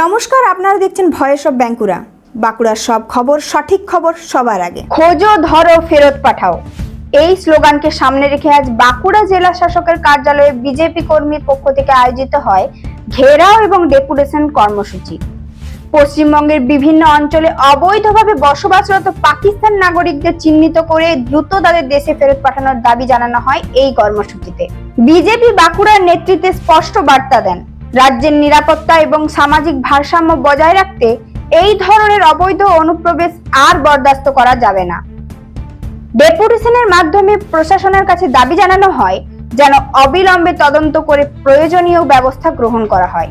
নমস্কার, আপনারা দেখছেন ভয়েস অফ বাঁকুড়া বাঁকুড়ার সব খবর, সঠিক খবর সবার আগে। খোঁজো, ধরো, ফেরত পাঠাও। এই স্লোগানকে সামনে রেখে আজ বাঁকুড়া জেলা শাসকের কার্যালয়ে বিজেপি কর্মীর পক্ষ থেকে আয়োজিত হয় ঘেরাও এবং ডেপুটেশন কর্মসূচি। পশ্চিমবঙ্গের বিভিন্ন অঞ্চলে অবৈধভাবে বসবাসরত পাকিস্তান নাগরিকদের চিহ্নিত করে দ্রুত তাদের দেশে ফেরত পাঠানোর দাবি জানানো হয় এই কর্মসূচিতে। বিজেপি বাঁকুড়ার নেতৃত্বে স্পষ্ট বার্তা দেন। রাজ্যের নিরাপত্তা এবং সামাজিক ভারসাম্য বজায় রাখতে এই ধরনের অবৈধ অনুপ্রবেশ আর বরদাস্ত করা যাবে না। ডেপুটেশনের মাধ্যমে প্রশাসনের কাছে দাবি জানানো হয়, যেন অবিলম্বে তদন্ত করে প্রয়োজনীয় ব্যবস্থা গ্রহণ করা হয়।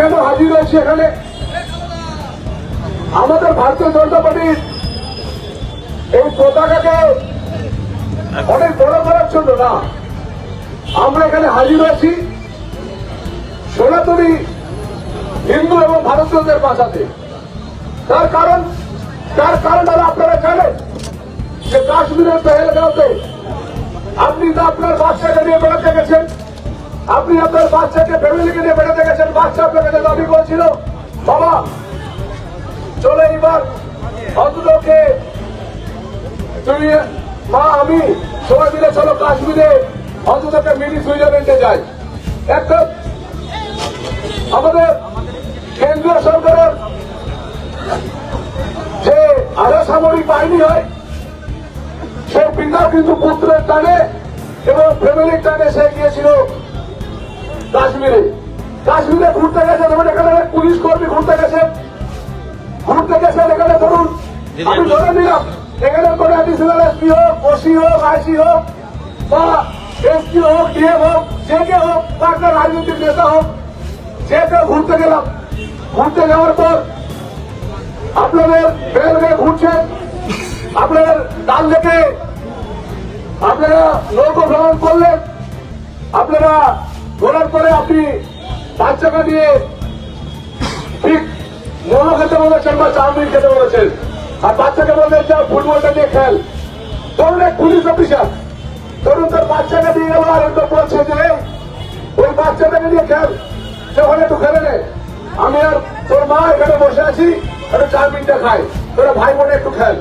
কেন হাজির হয়েছি এখানে? আমাদের ভারতীয় জনতা পার্টির এই পতাকাকে অনেক বড় করার জন্য না। আমরা এখানে হাজির হয়েছি সনাতনী হিন্দু এবং ভারতীয়দের বাঁচাতে তার কারণ তার কারণ হলো আপনারা জানেন যে কাশ্মীরের পেহেলগাঁওতে আপনি তো আপনার বাচ্চাকে নিয়ে বেড়াতে গেছেন। আপনি আপনার বাচ্চাকে ফ্যামিলিকে নিয়ে বেড়াতে গেছেন, বাচ্চা আপনার কাছে দাবি করেছিল। বাবা, চলে এবার। অন্ততকে তুমি, মা, আমি সবাই মিলে চলো কাশ্মীরে। অন্ততকে মিনি সুইজারল্যান্ডে যাই। একটা আমাদের কেন্দ্রীয় সরকারের যে আধা সামরিক বাহিনী হয় সে পিতা কিন্তু পুত্রের টানে এবং ফ্যামিলির টানে সে গিয়েছিল। কাশ্মীরে। কাশ্মীরে ঘুরতে গেছে ধরুন এখানে অনেক পুলিশ কর্মী ঘুরতে গেছে। ঘুরতে গেছেন এখানে ধরুন আমি ধরে নিলাম এখানে কোনো অ্যাডিশনাল এসপি হোক ওসি হোক আইসি হোক বা এসপি হোক ডিএম হোক যে কে হোক বা একটা রাজনৈতিক নেতা হোক যে কেউ ঘুরতে গেলাম। ঘুরতে যাওয়ার পর আপনাদের রেলওয়ে ঘুরছেন আপনাদের ডাল থেকে আপনারা নৌকো ভ্রমণ করলেন। আপনারা ঘোরার পরে আপনি বাচ্চাকে দিয়ে ঠিক মোমো খেতে বলেছেন বা চাউমিন খেতে বলেছেন। আর বাচ্চাকে বললেন যা ফুটবলটা দিয়ে খেল। ধরুন এক পুলিশ অফিসার ধরুন তার বাচ্চাকে দিয়ে গেল আর একটু বলছে যে ওই বাচ্চাটাকে দিয়ে খেল সে ওখানে একটু খেলে নে। আমি আর তোর মা এখানে বসে আছি একটু চাউমিনটা খাই তোরা ভাই বোনে একটু খেল।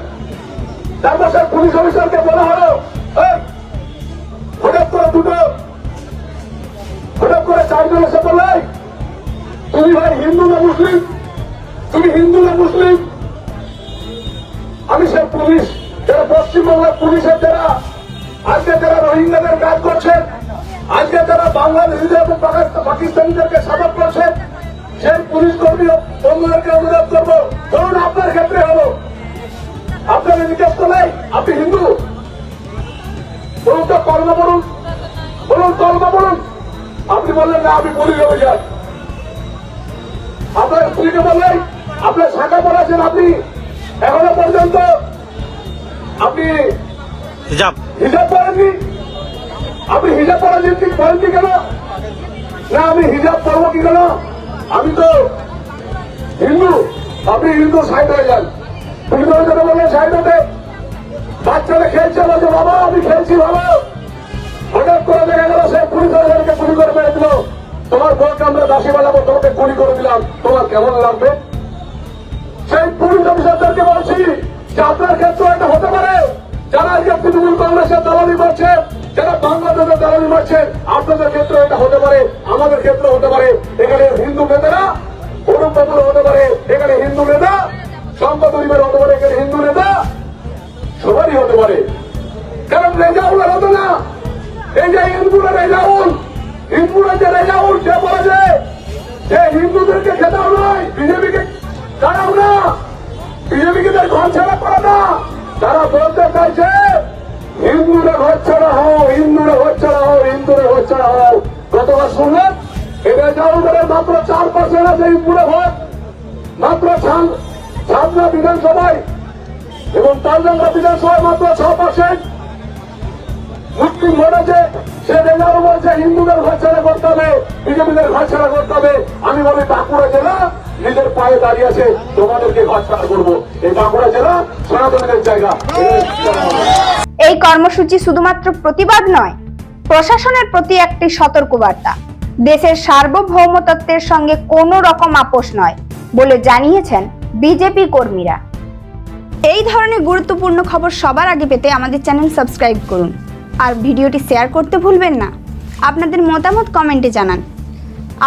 তারপর স্যার পুলিশ অফিসারকে বলা হলো "এই, হঠাৎ করে দুটো হঠাৎ করে চারজন এসে বলে তুমি ভাই হিন্দু না মুসলিম? তুমি হিন্দু না মুসলিম? আমি সে পুলিশ, যারা পশ্চিমবাংলার পুলিশের যারা, আজকে যারা রোহিঙ্গাদের কাজ করছে আজকে যারা বাংলাদেশিদের এবং পাকিস্তান- পাকিস্তানিদেরকে সাপোর্ট করছে সেই পুলিশ কর্মী অন্যদেরকে অনুরোধ আপনি বললেন না আমি পুলিশ অভিযান আপনার স্ত্রীকে বললেন? আপনার শাখা পড়াছেন আপনি? এখনও পর্যন্ত আপনি হিজাব। হিজাব পড়েননি? আপনি হিজাব পড়েছেন কি পড়েননি কেন? না আমি হিজাব পড়ব কি কেন? আমি তো হিন্দু আপনি হিন্দু সাইড হয়ে যান। হিন্দু হয়ে যাবে বলে সাইড হতে বাচ্চারা খেলছে বলছে বাবা আমি খেলছি বাবা। তোমার বউকে আমরা দাসী বানাবো, তোমাকে গুলি করে দিলাম। তোমার কেমন লাগবে? সেই পুলিশ অফিসারদেরকে বলছি যে আপনার ক্ষেত্রে এটা হতে পারে। যারা আজকে তৃণমূল কংগ্রেসের দালালি মারছে, যারা বাংলাদেশের দালালি মারছে, আপনাদের ক্ষেত্রে এটা হতে পারে, আমাদের ক্ষেত্রে হতে পারে। এখানে হিন্দু নেতারা অরুণ বাবুর হতে পারে, এখানে হিন্দু নেতা, সম্পদ পরিবার হতে পারে, এখানে হিন্দু নেতা, সবারই হতে পারে। কারণ রেজাউলের হতো না, এই যে হিন্দুরা রেজাউল হিন্দুরা যে রেজাউল সে বলে যে হিন্দুদেরকে খেতাও নয়, বিজেপিকে দাঁড়াও না। বিজেপিকে তার ঘর ছাড়া করে না। তারা বলতে চাইছে, হিন্দুরা ঘর ছাড়া হও, হিন্দুরা ঘর ছাড়া হও, হিন্দুরা ঘর ছাড়া হও। গতবার শুনলেন? এই রেজাউলের মাত্র চার পার্সেন্ট আছে হিন্দুরা ভোট মাত্র ছাত্রা বিধানসভায়। এবং তালডাঙ্গা বিধানসভায় মাত্র ছ পার্সেন্ট মুসলিম ভোট বলছে, হিন্দুদের করতে হবে, বিজেপিদের করতে হবে। আমি বলি, বাঁকুড়া জেলা, নিজের পায়ে দাঁড়িয়ে আছে, তোমাদেরকে করব। এই বাঁকুড়া জেলা জায়গা। এই কর্মসূচি শুধুমাত্র প্রতিবাদ নয়, প্রশাসনের প্রতি একটি সতর্কবার্তা। দেশের সার্বভৌমতত্ত্বের সঙ্গে কোনো রকম আপোষ নয় বলে জানিয়েছেন বিজেপি কর্মীরা। এই ধরনের গুরুত্বপূর্ণ খবর সবার আগে পেতে আমাদের চ্যানেল সাবস্ক্রাইব করুন। আর ভিডিওটি শেয়ার করতে ভুলবেন না। আপনাদের মতামত কমেন্টে জানান।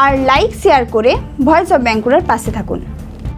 আর লাইক, শেয়ার করে ভয়েস অফ ব্যাঙ্কুরার পাশে থাকুন।